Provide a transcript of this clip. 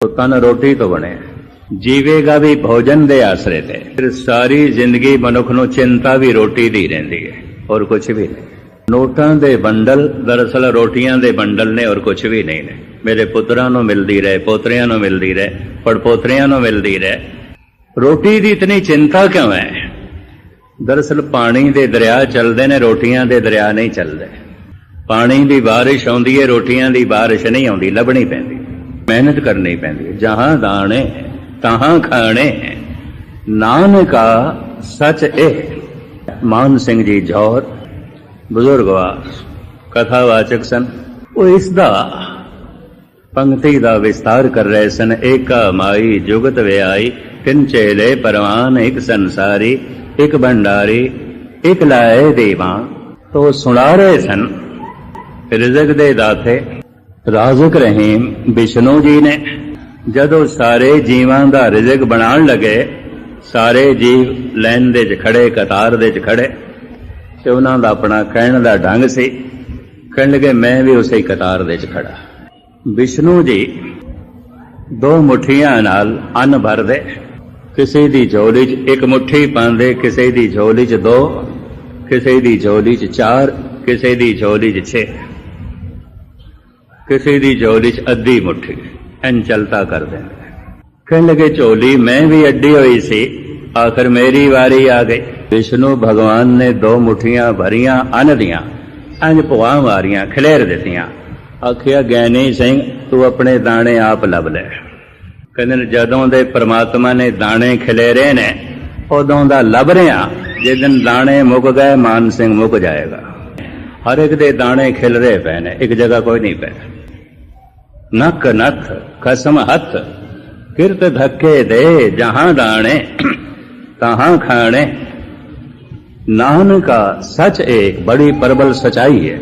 ਤੋ ਤਨ ਰੋਟੀ ਤੋਂ ਬਣਿਆ ਜੀਵੇਗਾ ਵੀ ਭੋਜਨ ਦੇ ਆਸਰੇ ਤੇ। ਫਿਰ ਸਾਰੀ ਜ਼ਿੰਦਗੀ ਮਨੁੱਖ ਨੂੰ ਚਿੰਤਾ ਵੀ ਰੋਟੀ ਦੀ ਰਹਿੰਦੀ ਹੈ ਔਰ ਕੁਝ ਵੀ ਨਹੀਂ। ਨੋਟਾਂ ਦੇ ਬੰਡਲ ਦਰਅਸਲ ਰੋਟੀਆਂ ਦੇ ਬੰਡਲ ਨੇ ਔਰ ਕੁਝ ਵੀ ਨਹੀਂ ਨੇ। ਮੇਰੇ ਪੁੱਤਰਾਂ ਨੂੰ ਮਿਲਦੀ ਰਹੇ, ਪੋਤਰਿਆਂ ਨੂੰ ਮਿਲਦੀ ਰਹੇ, ਪੜਪੋਤਰਿਆਂ ਨੂੰ ਮਿਲਦੀ ਰਹੇ। ਰੋਟੀ ਦੀ ਇਤਨੀ ਚਿੰਤਾ ਕਿਉਂ ਹੈ? ਦਰਅਸਲ ਪਾਣੀ ਦੇ ਦਰਿਆ ਚੱਲਦੇ ਨੇ, ਰੋਟੀਆਂ ਦੇ ਦਰਿਆ ਨਹੀਂ ਚੱਲਦੇ। ਪਾਣੀ ਦੀ ਬਾਰਿਸ਼ ਆਉਂਦੀ ਹੈ, ਰੋਟੀਆਂ ਦੀ ਬਾਰਿਸ਼ ਨਹੀਂ ਆਉਂਦੀ, ਲੱਭਣੀ ਪੈਂਦੀ। ਮਿਹਨਤ ਕਰਨੀ ਪੈਂਦੀ ਹੈ। ਜਹਾਂ ਦਾਣੇ ਤਹਾਂ ਖਾਣੇ ਨਾਨਕਾ ਸਚ ਇਹ ਮਾਨ ਸਿੰਘ ਜੀ ਜੌਹਰ ਬਜ਼ੁਰਗਵਾਰ ਕਥਾਵਾਚਕ ਸਨ। ਉਹ ਇਸ ਦਾ ਪੰਕਤੀ ਦਾ ਵਿਸਤਾਰ ਕਰ ਰਹੇ ਸਨ। ਏਕਾ ਮਾਈ ਜੁਗਤ ਵਿਆਈ, ਤਿੰਨ ਚੇਲੇ ਪਰਵਾਨ, ਇੱਕ ਸੰਸਾਰੀ, ਇੱਕ ਭੰਡਾਰੀ, ਇੱਕ ਲਾਏ ਦੇਵਾਂ ਤੋ ਸੁਣਾ ਰਹੇ ਸਨ, ਰਿਜ਼ਕ ਦੇ ਦਾਤੇ ਰਾਜ਼ਕ ਰਹੀਮ ਵਿਸ਼ਨੂੰ ਜੀ ਨੇ। ਜਦੋਂ ਸਾਰੇ ਜੀਵਾਂ ਦਾ ਰਿਜ਼ਕ ਬਣਾਉਣ ਲੱਗੇ, ਸਾਰੇ ਜੀਵ ਲਾਈਨ ਦੇ 'ਚ ਖੜੇ, ਕਤਾਰ ਦੇ 'ਚ ਖੜੇ, ਤੇ ਉਹਨਾਂ ਦਾ ਆਪਣਾ ਕਹਿਣ ਦਾ ਢੰਗ ਸੀ, ਕਹਿਣ ਲੱਗੇ, ਮੈਂ ਵੀ ਉਸੇ ਕਤਾਰ ਦੇ 'ਚ ਖੜਾ। ਵਿਸ਼ਨੂੰ ਜੀ ਦੋ ਮੁਠੀਆਂ ਨਾਲ ਅੰਨ ਭਰਦੇ। ਕਿਸੇ ਦੀ ਝੋਲੀ 'ਚ ਇੱਕ ਮੁਠੀ ਪਾਉਂਦੇ, ਕਿਸੇ ਦੀ ਝੋਲੀ 'ਚ ਦੋ, ਕਿਸੇ ਦੀ ਝੋਲੀ 'ਚ ਚਾਰ, ਕਿਸੇ ਦੀ ਝੋਲੀ 'ਚ ਛੇ। ਕਿਸੇ ਦੀ ਝੋਲੀ 'ਚ ਅੱਧੀ ਮੁਠੀ ਐਨ ਚਲਤਾ ਕਰ ਦਿੰਦੇ ਕਹਿਣ ਲੱਗੇ ਝੋਲੀ ਮੈਂ ਵੀ ਅੱਡੀ ਹੋਈ ਸੀ। ਆਖਰ ਮੇਰੀ ਵਾਰੀ ਆ ਗਈ। ਵਿਸ਼ਨੂੰ ਭਗਵਾਨ ਨੇ ਦੋ ਮੁਠੀਆਂ ਭਰੀਆਂ, ਅੰਨ ਦੀਆਂ। ਅੰਜ ਭੁਆ ਮਾਰੀਆਂ, ਖਲੇਰ ਦਿੱਤੀਆਂ। ਆਖਿਆ ਗਿਆਨੀ ਸਿੰਘ, ਤੂੰ ਆਪਣੇ ਦਾਣੇ ਆਪ ਲੱਭ ਲੈ। ਕਹਿੰਦੇ ਨੇ, ਜਦੋਂ ਦੇ ਪ੍ਰਮਾਤਮਾ ਨੇ ਦਾਣੇ ਖਲੇਰੇ ਨੇ, ਉਦੋਂ ਦਾ ਲੱਭ ਰਿਆਂ ਜਿਸ ਦਿਨ ਦਾਣੇ ਮੁੱਕ ਗਏ, ਮਾਨ ਸਿੰਘ ਮੁੱਕ ਜਾਏਗਾ। ਹਰ ਇੱਕ ਦੇ ਦਾਣੇ ਖਿਲਰੇ ਪਏ ਨੇ, ਇੱਕ ਜਗ੍ਹਾ ਕੋਈ ਨਹੀਂ ਪਿਆ। ਨੱਕ ਨੱਥ, ਖਸਮ ਹੱਥ, ਕਿਰਤ ਧੱਕੇ ਦੇ, ਜਹਾਂ ਦਾਣੇ, ਤਹਾਂ ਖਾਣੇ। ਨਾਨਕਾ ਸਚ ਇੱਕ ਬੜੀ ਪਰਬਲ ਸਚਾਈ ਹੈ